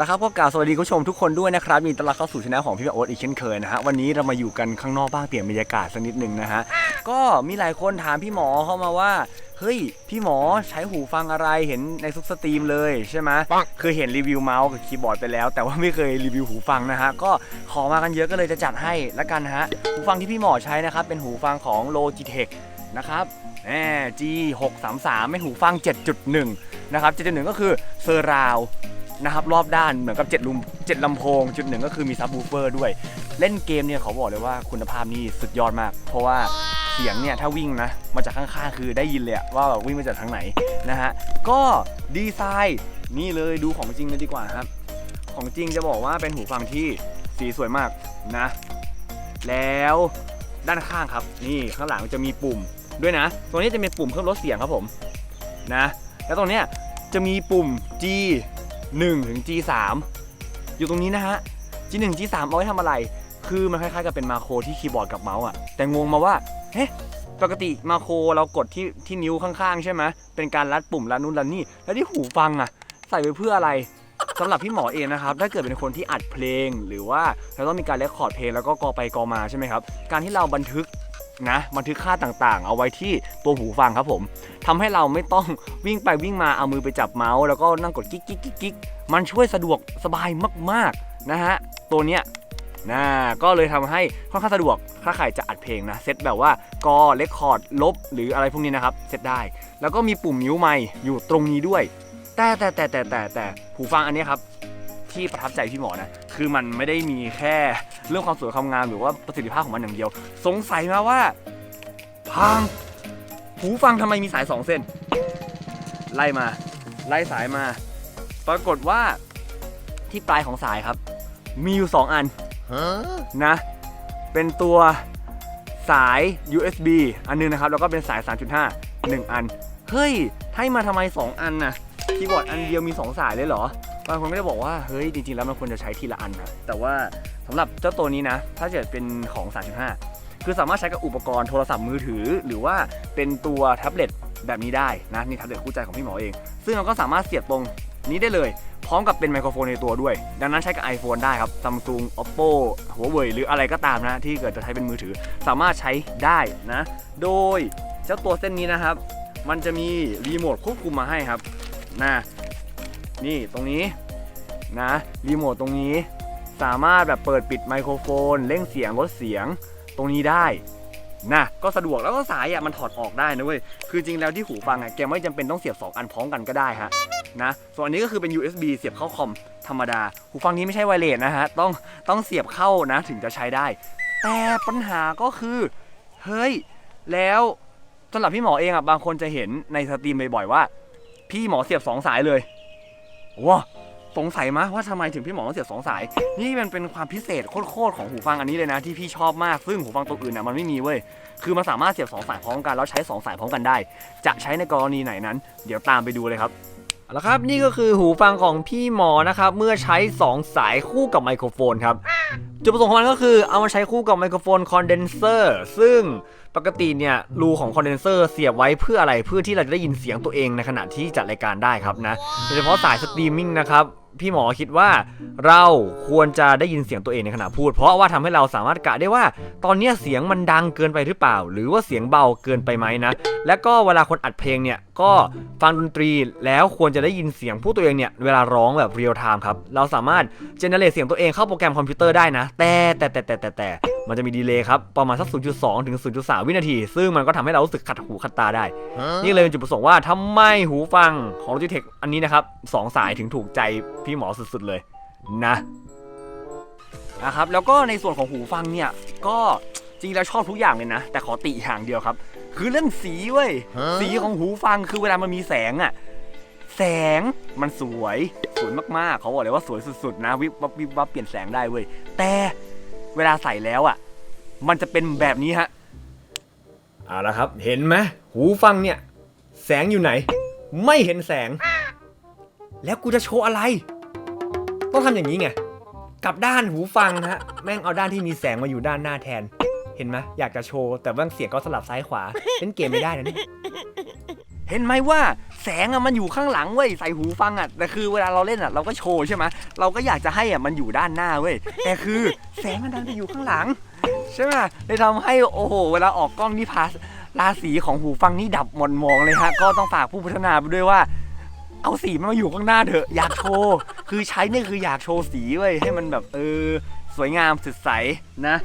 ละครับก็กล่าวสวัสดีคุณผู้ชมทุกคนด้วยนะครับมีต้อนรับเข้าสู่ช anel ของพี่โอ๊ตอีกเช่นเคยนะฮะวันนี้เรามาอยู่กันข้างนอกบ้างเปลี่ยนบรรยากาศสักนิดหนึ่งนะฮะก็มีหลายคนถามพี่หมอเข้ามาว่าเฮ้ยพี่หมอใช้หูฟังอะไรเห็นในซุปสตรีมเลยใช่ไหมเคยเห็นรีวิวเมาส์กับคีย์บอร์ดไปแล้ว แต่ว่าไม่เคยรีวิวหูฟังนะฮะก็ขอมากันเยอะก็เลยจะจัดให้ละกันนะฮะหูฟังที่พี่หมอใช้นะครับเป็นหูฟังของ Logitech นะครับแหม G633 เป็นหูฟัง 7.1 นะครับ 7.1 ก็คือเซอร์ราว นะครับรอบด้านเหมือนกับ7ลุม7ลำโพง จุดหนึ่งก็คือมีซับวูเฟอร์ด้วย เล่นเกมเนี่ยเขาบอกเลยว่าคุณภาพนี่สุดยอดมาก เพราะว่าเสียงเนี่ยถ้าวิ่งนะมาจากข้างๆคือได้ยินเลยว่าแบบวิ่งมาจากทางไหนนะฮะก็ดีไซน์นี่เลยดูของจริงเลยดีกว่าครับ ของจริงจะบอกว่าเป็นหูฟังที่สีสวยมากนะ แล้วด้านข้างครับ นี่ข้างหลังจะมีปุ่มด้วยนะ ตรงนี้จะมีปุ่มเพิ่มลดเสียงครับผมนะ แล้วตรงเนี้ยจะมีปุ่ม G 1 ถึง G 3 อยู่ตรงนี้นะฮะ G 1 G 3 เอาไว้ทำอะไร คือมันคล้ายๆกับเป็นมาโครที่คีย์บอร์ดกับเมาส์อะ แต่งงมาว่า เฮ้ปกติมาโครเรากดที่ที่นิ้วข้างๆ ใช่ไหมเป็นการลัดปุ่มลัดนู่นลัดนี่ แล้วที่หูฟังอะ ใส่ไปเพื่ออะไรสำหรับพี่หมอเองนะครับ ถ้าเกิดเป็นคนที่อัดเพลง หรือว่าเราต้องมีการเรคคอร์ดเพลงแล้วก็กอไปกอมาใช่ไหมครับ การที่เราบันทึก นะบันทึกค่าต่างๆ เอาไว้ที่ตัวหูฟังครับผมทำให้เราไม่ต้องวิ่งไปวิ่งมาเอามือไปจับเมาส์แล้วก็นั่งกดกิ๊กกิ๊กกิ๊กมันช่วยสะดวกสบายมากๆนะฮะตัวเนี้ยนะก็เลยทำให้ค่อนข้างสะดวกถ้าใครจะอัดเพลงนะเซตแบบว่ากอเรคคอร์ดลบ หรืออะไรพวกนี้นะครับเซตได้ แล้วก็มีปุ่มมิวไมค์อยู่ตรงนี้ด้วย แต่แต่แต่แต่แต่แต่หูฟังอันนี้ครับ ที่ประทับใจพี่หมอนะคือมันไม่ได้มีแค่เรื่องความสวยความงามหรือว่าประสิทธิภาพของมันอย่างเดียว สงสัยมาว่าพังหูฟังทำไมมีสายสองเส้น ไล่มา ไล่สายมา ปรากฏว่าที่ปลายของสายครับ มีอยู่ 2 อันนะ เป็นตัวสาย USB อันนึงนะครับ แล้วก็เป็นสาย 3.5 1 อัน เฮ้ยให้มาทำไม 2 อันนะคีย์บอร์ดอันเดียวมี 2 สายเลยเหรอ บางคนก็จะบอกว่าเฮ้ยจริงๆแล้วมันควรจะใช้ทีละอันนะแต่ว่าสำหรับเจ้าตัวนี้นะ ถ้าเกิดเป็นของ 3.5 คือสามารถใช้กับอุปกรณ์โทรศัพท์มือถือ หรือว่าเป็นตัวแท็บเล็ตแบบนี้ได้นะนี่แท็บเล็ตคู่ใจของพี่หมอเอง ซึ่งเราก็สามารถเสียบตรงนี้ได้เลย พร้อมกับเป็นไมโครโฟนในตัวด้วย ดังนั้นใช้กับ iPhone ได้ครับ Samsung Oppo Huawei หรืออะไรก็ตามนะ ที่เกิดจะใช้เป็นมือถือ สามารถใช้ได้นะ โดยเจ้าตัวเส้นนี้นะครับ มันจะมีรีโมทควบคุมมาให้ครับนะ นี่ตรงนี้นะรีโมทตรงนี้สามารถแบบเปิดปิดไมโครโฟนเร่งเสียงลดเสียงตรงนี้ได้นะก็สะดวกแล้วก็สายอะมันถอดออกได้นะเว้ยคือจริงแล้วที่หูฟังอะแกไม่จำเป็นต้องเสียบ 2 อันพร้อมกันก็ได้ฮะนะส่วนอันนี้ก็คือเป็น USB เสียบเข้าคอมธรรมดา หูฟังนี้ไม่ใช่ไวเลสนะฮะต้องต้องเสียบเข้านะถึงจะใช้ได้ แต่ปัญหาก็คือ เฮ้ย แล้วสำหรับพี่หมอเองอะบางคนจะเห็นในสตรีมบ่อยๆว่า พี่หมอเสียบสองสายเลย ว้าสงสัยมะว่าทำไมถึงพี่หมอต้องเสียบสองสาย นี่มันเป็นความพิเศษโคตรๆของหูฟังอันนี้เลยนะที่พี่ชอบมากซึ่งหูฟังตัวอื่นน่ะมันไม่มีเว้ยคือมันสามารถเสียบสองสายพร้อมกันแล้วใช้สองสายพร้อมกันได้ จะใช้ในกรณีไหนนั้น เดี๋ยวตามไปดูเลยครับเอาละครับนี่ก็คือหูฟังของพี่หมอนะครับเมื่อใช้ 2 สายคู่กับไมโครโฟนครับจุดประสงค์ของมันก็คือเอามาใช้คู่กับไมโครโฟนคอนเดนเซอร์ซึ่ง ปกติเนี่ยรูของคอนเดนเซอร์เสียบไว้เพื่ออะไรเพื่อที่เราจะได้ยินเสียงตัวเองในขณะที่จัดรายการได้ครับนะโดยเฉพาะสายสตรีมมิ่งนะครับ พี่หมอคิดว่าเราควรจะได้ยินเสียงตัวเองในขณะพูด เพราะว่าทำให้เราสามารถกะได้ว่า ตอนเนี้ยเสียงมันดังเกินไปหรือเปล่า หรือว่าเสียงเบาเกินไปไหมนะ และก็เวลาคนอัดเพลงเนี่ยก็ฟังดนตรีแล้วควรจะได้ยินเสียงผู้ตัวเองเนี่ยเวลาร้องแบบเรียลไทม์ครับเราสามารถเจเนเรตเสียงตัวเองเข้าโปรแกรมคอมพิวเตอร์ได้นะ แต่แต่แต่แต่แต่แต่มันจะมีดีเลย์ครับประมาณสัก 0.2 ถึง 0.3 วินาที ซึ่งมันก็ทำให้เรารู้สึกขัดหูขัดตาได้ นี่เลยเป็นจุดประสงค์ว่าทำไมหูฟังของ Logitech อันนี้นะครับสองสายถึงถูกใจพี่หมอสุดๆเลยนะนะครับแล้วก็ในส่วนของหูฟังเนี่ยก็จริงแล้วชอบทุกอย่างเลยนะ แต่ขอติอย่างเดียวครับ คือเรื่องสีเว้ยสีของหูฟังคือเวลามันมีแสงอะแสงมันสวยสวยมากๆ เขาบอกเลยว่าสวยสุดๆ นะ วิบวับวิบวับเปลี่ยนแสงได้เว้ยแต่เวลาใส่แล้วอะมันจะเป็นแบบนี้ฮะเอาละครับ เห็นไหมหูฟังเนี่ย แสงอยู่ไหน ไม่เห็นแสง แล้วกูจะโชว์อะไร ต้องทำอย่างนี้ไงกับด้านหูฟังนะฮะแม่งเอาด้านที่มีแสงมาอยู่ด้านหน้าแทน เห็นไหมอยากจะโชว์แต่ว่าเสียงก็สลับซ้ายขวาเล่นเกมไม่ได้นะเนี่ยเห็นไหมว่าแสงอะมันอยู่ข้างหลังเว้ยใส่หูฟังอะแต่คือเวลาเราเล่นอะเราก็โชว์ใช่ไหมเราก็อยากจะให้อะมันอยู่ด้านหน้าเว้ยแต่คือแสงมันดันไปอยู่ข้างหลังใช่ไหมเลยทำให้โอ้โหเวลาออกกล้องนี่พาราสีของหูฟังนี่ดับหมอนมองเลยฮะก็ต้องฝากผู้พัฒนาไปด้วยว่า เอาสีมันมาอยู่ข้างหน้าเถอะอยากโชว์คือใช้เนี่ยคืออยากโชว์สีเว้ยให้มันแบบเออสวยงามสดใสนะ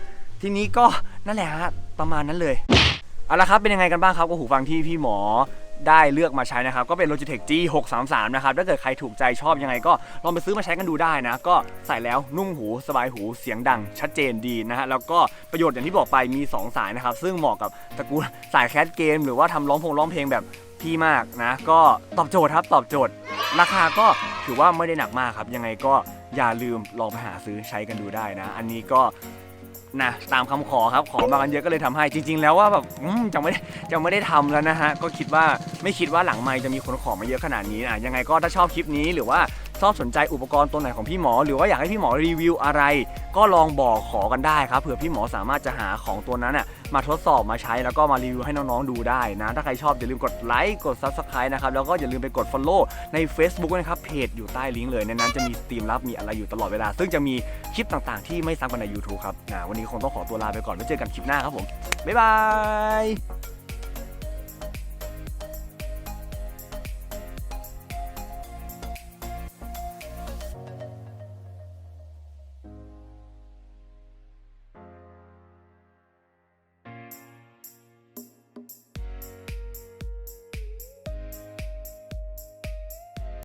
ทีนี้ก็นั่นแหละฮะประมาณนั้นเลยเอาละครับเป็นยังไงกันบ้างครับกับหูฟังที่พี่หมอได้เลือกมาใช้นะครับ ก็เป็น Logitech G633 นะครับถ้าเกิดใครถูกใจชอบยังไงก็ลองไปซื้อมาใช้กันดูได้นะ ก็ใส่แล้วนุ่มหูสบายหูเสียงดังชัดเจนดีนะฮะแล้วก็ประโยชน์อย่างที่บอกไปมี 2 สายนะครับ ซึ่งเหมาะกับตระกูลสายแคสเกม หรือว่าทำร้องพงร้องเพลงแบบ พี่มากนะ ก็ตอบโจทย์ครับตอบโจทย์ ราคาก็ถือว่าไม่ได้หนักมากครับ ยังไงก็อย่าลืมลองไปหาซื้อใช้กันดูได้นะ อันนี้ก็นะตามคำขอครับขอมากันเยอะก็เลยทำให้จริง ๆ แล้วว่าแบบจะไม่ได้จะไม่ได้ทำแล้วนะฮะก็คิดว่าไม่คิดว่าหลังไม่จะมีคนขอมาเยอะขนาดนี้นะยังไงก็ถ้าชอบคลิปนี้หรือว่า ชอบสนใจอุปกรณ์ตัวไหนของพี่หมอ หรือว่าอยากให้พี่หมอรีวิวอะไร ก็ลองบอกขอกันได้ครับเผื่อพี่หมอสามารถจะหาของตัวนั้นน่ะมาทดสอบมาใช้แล้วก็มารีวิวให้น้องๆดูได้นะถ้าใครชอบอย่าลืมกดไลค์กด Subscribe นะครับแล้วก็อย่าลืมไปกด Follow ใน Facebook นะครับเพจอยู่ใต้ลิงก์เลยในนั้นจะมีสตรีมลับมีอะไรอยู่ตลอดเวลา ซึ่งจะมีคลิปต่างๆ ที่ไม่ซ้ำกันใน YouTube ครับนะวันนี้คงต้องขอตัวลาไปก่อนไว้เจอกันคลิปหน้าครับผมบ๊ายบาย